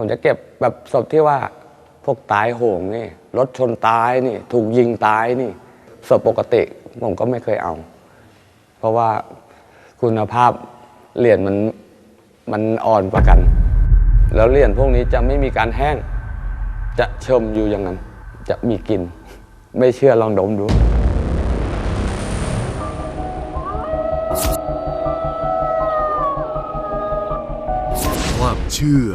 ผมจะเก็บแบบศพที่ว่าพวกตายโหงนี่รถชนตายนี่ ถูกยิงตายนี่ศพปกติผมก็ไม่เคยเอา เพราะว่าคุณภาพเหรียญมันมันอ่อนกว่ากัน แล้วเหรียญพวกนี้จะไม่มีการแห้ง จะเชมอยู่อย่างนั้น จะมีกลิ่นไม่เชื่อลองดมดูความเชื่อ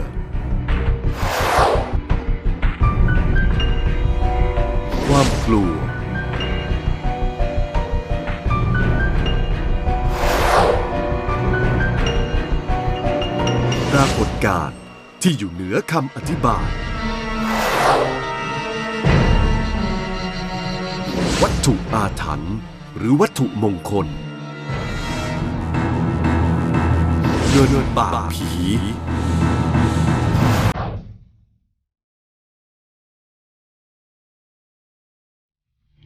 ที่อยู่เหนือคำอธิบาย วัตถุอาถรรพ์หรือวัตถุมงคลเงินปากผี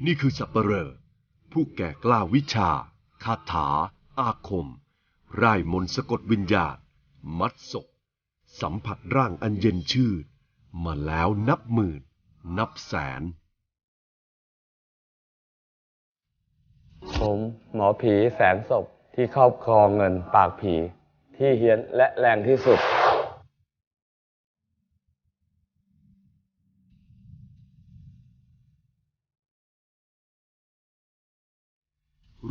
นี่คือสับเปลอผู้แก่กล้าวิชา คาถา อาคม ร่ายมนต์สะกดวิญญาณ มัดศพ สัมผัสร่างอันเย็นชื่นมาแล้วนับหมื่น นับแสน ผมหมอผีแสนศพที่ครอบครองเงินปากผี ที่เฮี้ยนและแรงที่สุด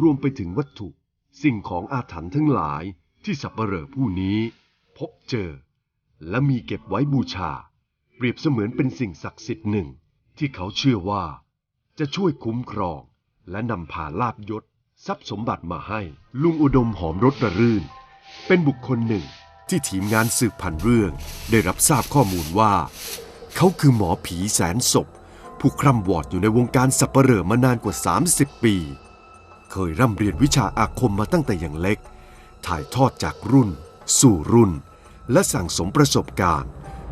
รวมไปถึงวัตถุสิ่งของอาถรรพ์ทั้งหลายที่สับเปลอผู้นี้ พบเจอ และมีเก็บไว้บูชา เปรียบเสมือนเป็นสิ่งศักดิ์สิทธิ์หนึ่ง ที่เขาเชื่อว่า จะช่วยคุ้มครอง และนำพาลาบยศ ทรัพย์สมบัติมาให้ ลุงอุดมหอมรสระรื่น เป็นบุคคลหนึ่งที่ทีมงานสืบพันเรื่อง ได้รับทราบข้อมูลว่า เขาคือหมอผีแสนศพ ผู้คร่ำวอดอยู่ในวงการสับเปลอมานานกว่า 30 ปี เคยร่ำเรียนวิชาอาคมมาตั้งแต่อย่างเล็ก ถ่ายทอดจากรุ่น สู่รุ่น และสั่งสมประสบการณ์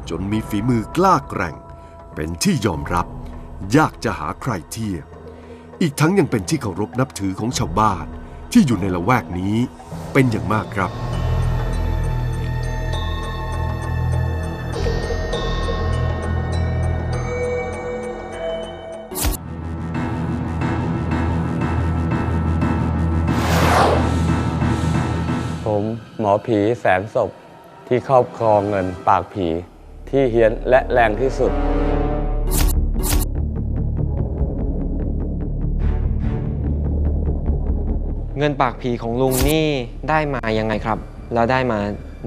จนมีฝีมือกล้าแกร่ง เป็นที่ยอมรับ ยากจะหาใครเทียบ อีกทั้งยังเป็นที่เคารพนับถือของชาวบ้าน ที่อยู่ในละแวกนี้เป็นอย่างมากครับผมหมอผีแสนศพ ที่ครอบครองเงินปากผีที่เฮี้ยนและแรงที่สุด เงินปากผีของลุงนี่ได้มายังไงครับ แล้วได้มา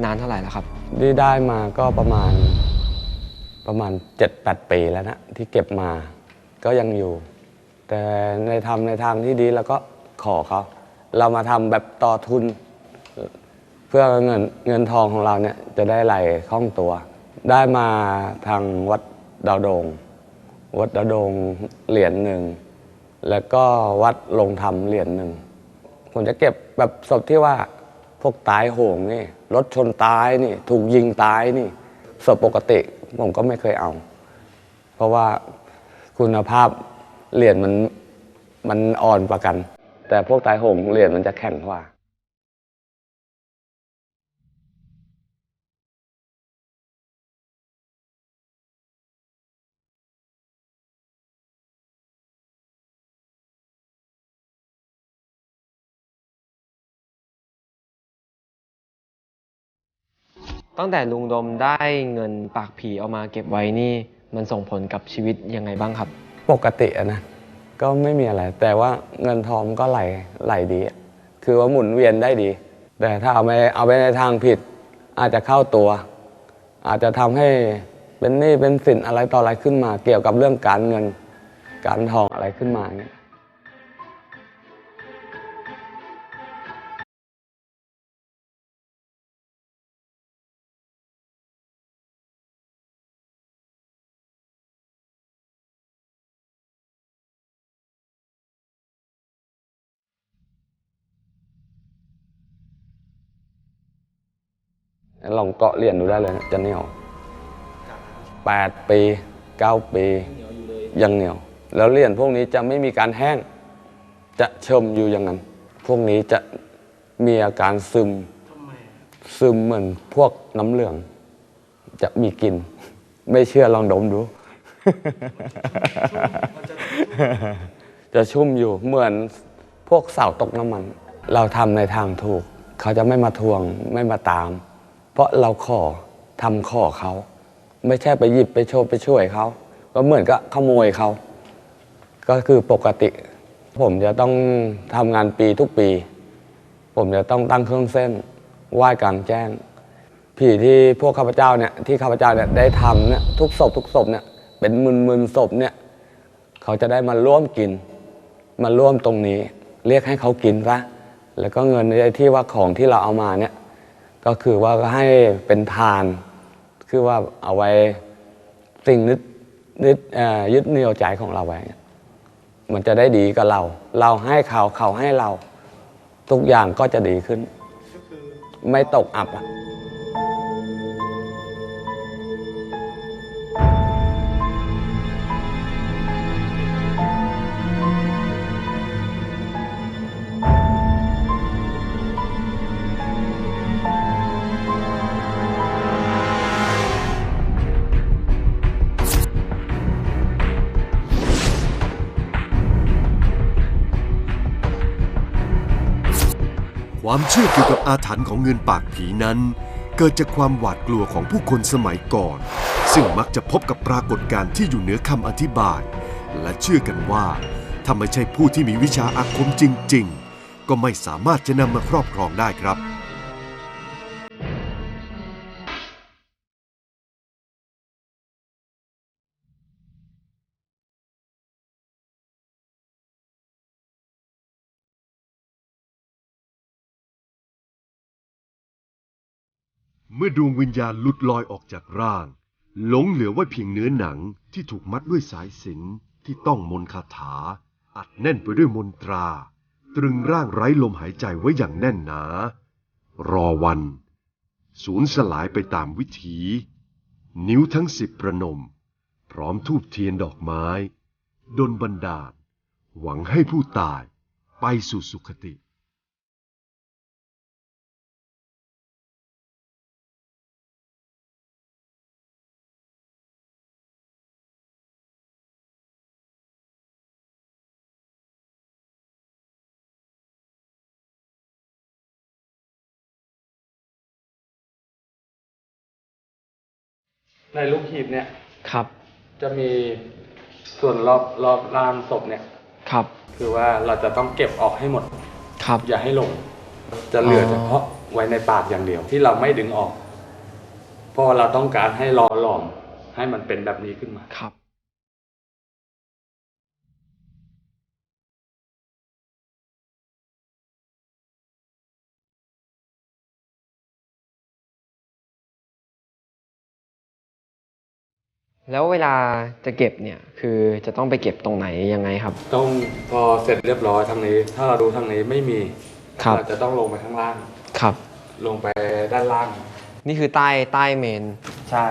นานเท่าไหร่แล้วครับ ที่ได้มาก็ประมาณประมาณ 7-8 ปีแล้วนะที่เก็บมาก็ยังอยู่ แต่ในทำในทางที่ดีแล้วก็ขอเขา เรามาทำแบบต่อทุน เพื่อเงินเงินทองของเราเนี่ยจะได้ไหลคล่องตัว ได้มาทางวัดดาวโดง วัดดาวโดงเหรียญหนึ่งแล้วก็วัดลงธรรมเหรียญหนึ่งผมจะเก็บแบบศพที่ว่าพวกตายโหงนี่รถชนตายนี่ ถูกยิงตายนี่ศพปกติผมก็ไม่เคยเอา เพราะว่าคุณภาพเหรียญมันมันอ่อนกว่ากัน แต่พวกตายโหงเหรียญมันจะแข็งกว่า ตั้งแต่ลุงดมได้เงินปากผีเอามาเก็บไว้นี่ มันส่งผลกับชีวิตยังไงบ้างครับ ปกติอะนะก็ไม่มีอะไร แต่ว่าเงินทองก็ไหลไหลดีอะคือว่าหมุนเวียนได้ดี แต่ถ้าเอาไปเอาไปในทางผิด อาจจะเข้าตัว อาจจะทำให้เป็นหนี้เป็นสินอะไรต่ออะไรขึ้นมา เกี่ยวกับเรื่องการเงินการทองอะไรขึ้นมาอย่างเงี้ย ลองเกาะเหรียญดูได้เลยนะจะเหนียวแปดปีเก้าปียังเหนียว แล้วเหรียญพวกนี้จะไม่มีการแห้ง จะเชมอยู่อย่างนั้น พวกนี้จะมีอาการซึม ซึมเหมือนพวกน้ำเหลือง จะมีกลิ่น ไม่เชื่อลองดมดู จะชุ่มอยู่เหมือนพวกเสาตกน้ำมัน เราทำในทางถูก เขาจะไม่มาทวงไม่มาตาม เพราะเราขอทำขอเขา ไม่ใช่ไปหยิบไปโชว์ไปช่วยเขา ก็เหมือนกับขโมยเขา ก็คือปกติ ผมจะต้องทำงานปีทุกปี ผมจะต้องตั้งเครื่องเส้นไหว้กลางแจ้ง ผีที่พวกข้าพเจ้าเนี่ยที่ข้าพเจ้าเนี่ยได้ทำเนี่ยทุกศพทุกศพเนี่ยเป็นหมื่นหมื่นศพเนี่ยเขาจะได้มาร่วมกิน มาร่วมตรงนี้ เรียกให้เขากินซะแล้วก็เงินในที่ว่าของที่เราเอามาเนี่ย ก็คือว่าก็ให้เป็นทาน คือว่าเอาไว้สิ่งนึดนึดยึดเหนี่ยวใจของเราไว้ มันจะได้ดีกับเรา เราให้เขาเขาให้เรา ทุกอย่างก็จะดีขึ้น ไม่ตกอับอะ ความเชื่อเกี่ยวกับอาถรรพ์ของเงินปากผีนั้น เกิดจากความหวาดกลัวของผู้คนสมัยก่อน ซึ่งมักจะพบกับปรากฏการณ์ที่อยู่เหนือคำอธิบาย และเชื่อกันว่าถ้าไม่ใช่ผู้ที่มีวิชาอาคมจริง ๆ ก็ไม่สามารถจะนำมาครอบครองได้ครับ เมื่อดวงวิญญาณหลุดลอยออกจากร่าง หลงเหลือไว้เพียงเนื้อหนังที่ถูกมัดด้วยสายสิญจนที่ต้องมนคาถา อัดแน่นไปด้วยมนตรา ตรึงร่างไร้ลมหายใจไว้อย่างแน่นหนา รอวัน สูญสลายไปตามวิถี นิ้วทั้งสิบประนม พร้อมทูบเทียนดอกไม้ ดนบันดาล หวังให้ผู้ตายไปสู่สุคติ ในลูกหีบเนี่ย ครับ จะมีส่วนรอบรอบล่างศพเนี่ย ครับ คือว่าเราจะต้องเก็บออกให้หมด ครับ อย่าให้หลง จะเหลือออเฉพาะไว้ในปากอย่างเดียวที่เราไม่ดึงออก เพราะว่าเราต้องการให้รอหลอมให้มันเป็นแบบนี้ขึ้นมา ครับ แล้วเวลาจะเก็บเนี่ยคือจะต้องไปเก็บตรงไหนยังไงครับ ต้องพอเสร็จเรียบร้อยทางนี้ ถ้าเราดูทางนี้ไม่มีครับ เราจะต้องลงไปข้างล่าง ครับ ลงไปด้านล่าง นี่คือใต้ใต้เมนใช่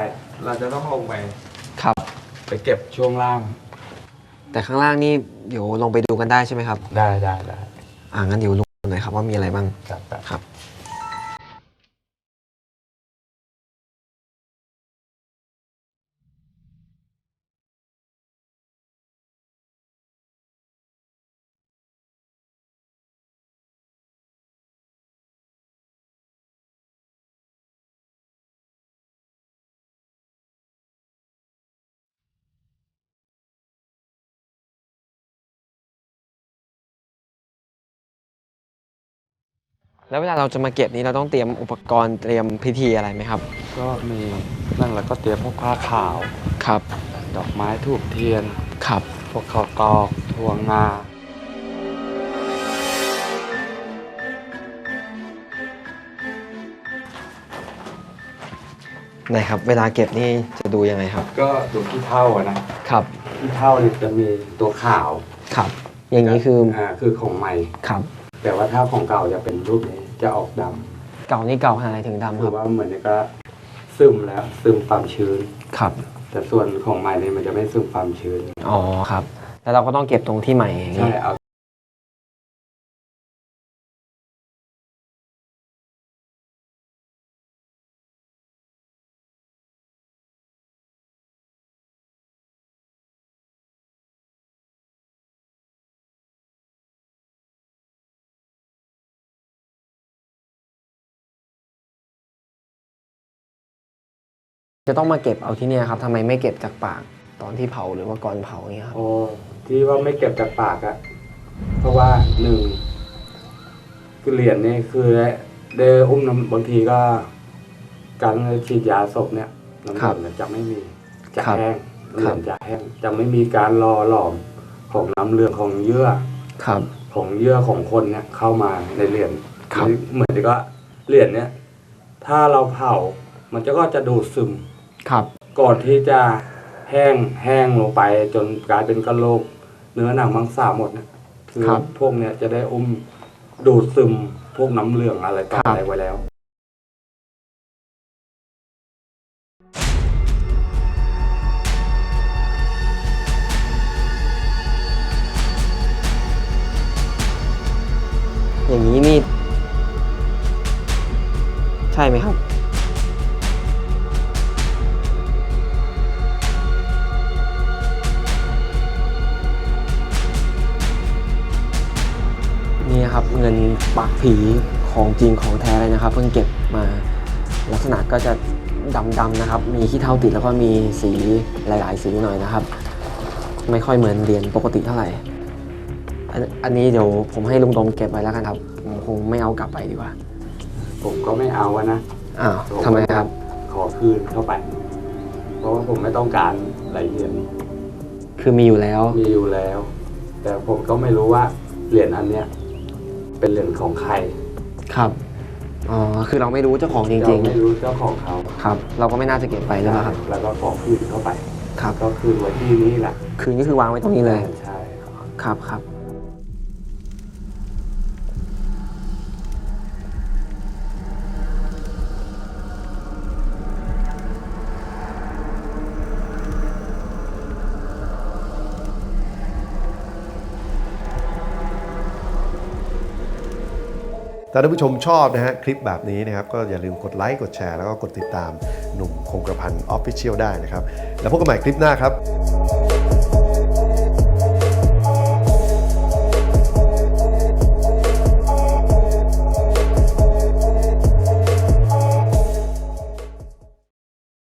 เราจะต้องลงไปครับ ไปเก็บช่วงล่าง แต่ข้างล่างนี่เดี๋ยวลงไปดูกันได้ใช่ไหมครับได้ได้ได้อ่างั้นเดี๋ยวลงหน่อยครับว่ามีอะไรบ้าง ครับครับ แล้วเวลาเราจะมาเก็บนี้เราต้องเตรียมอุปกรณ์เตรียมพิธีอะไรไหมครับ ก็มีนั่นแล้วก็เตรียมพวกผ้าขาว ครับ ดอกไม้ทูบเทียน ครับ พวกข้าวตอกถั่วงา ไหนครับ เวลาเก็บนี่จะดูยังไงครับ ก็ดูขี้เท่าอะนะ ครับ ขี้เท่านี่จะมีตัวขาว ครับ อย่างนี้คือออ่า คือของใหม่ ครับ แต่ว่าถ้าของเก่าจะเป็นรูปนี้จะออกดเก่านี่เก่าขนาดไหนถึงำดำคคืรัอบว่าเหมือนนี่ก็ซึมแล้วซึมความชื้น ครับแต่ส่วนของใหม่นี่มันจะไม่ซึมความชื้น อ๋อครับ แล้วเราก็ต้องเก็บตรงที่ใหม่อย่างใช่นี้ เอา จะต้องมาเก็บเอาที่เนี่ยครับทำไมไม่เก็บจากปากตอนที่เผาหรือว่าก่อนเผาเนี่ยครับ โอ้ที่ว่าไม่เก็บจากปากอะเพราะว่าหนึ่งคือเหรียญนี่คือได้อุ้มน้ำบางทีก็ การฉีดยาศพเนี่ยน้ำเหลืองเนี่ยจะไม่มีจะแห้งเหรียญจะแห้งจะไม่มีการรอหลอมของน้ำเหลืองของเยื่อ ครับ ของเยื่อของคนเนี่ยเข้ามาในเหรียญครับ เหมือนที่ก็เหรียญเนี่ย ถ้าเราเผา มันจะก็จะดูดซึม ครับก่อนที่จะแห้งแห้งลงไปจนกลายเป็นกระโหลก เนื้อหนังมังสาหมดเนี่ยคือครับพวกเนี้ยจะได้อุ้มดูดซึมพวกน้ำเหลืองอะไรต่อครับ อะไรไว้แล้ว อย่างนี้นี่ ใช่ไหมครับ นี่นะครับ เงินปากผีของจริงของแท้เลยนะครับ เพิ่งเก็บมาลักษณะก็จะดำๆนะครับ มีขี้เถ้าติดแล้วก็มีสีหลาย ๆ สีหน่อยนะครับ ไม่ค่อยเหมือนเหรียญปกติเท่าไหร่อันอันนี้เดี๋ยวผมให้ลุงดมเก็บไว้แล้วกันครับผมคงไม่เอากลับไปดีกว่า ผมก็ไม่เอาอะนะอ้าวผทำไมครับ ขอคืนเข้าไป เพราะว่าผมไม่ต้องการไหลเหรียญคือมีอยู่แล้ว มีอยู่แล้ว แต่ผมก็ไม่รู้ว่าเหรียญอันเนี้ย เป็นเหรียญของใครครับอ๋อคือเราไม่รู้เจ้าของจเราริงไม่รู้เจ้าของเขาๆครับ เราก็ไม่น่าจะเก็บไปใช่ไหมครับ แล้วก็ขอคืนเข้าไปครับก็คืนไว้ที่นี่แหละคืนก็คือวางไว้ตรงนี้เลยใช่ครับครับ ถ้าท่านผู้ชมชอบนะฮะคลิปแบบนี้นะครับก็อย่าลืมกดไลค์กดแชร์แล้วก็กดติดตามหนุ่มคงกระพันออฟฟิเชียลได้นะครับ แล้วพบกันใหม่คลิปหน้าครับ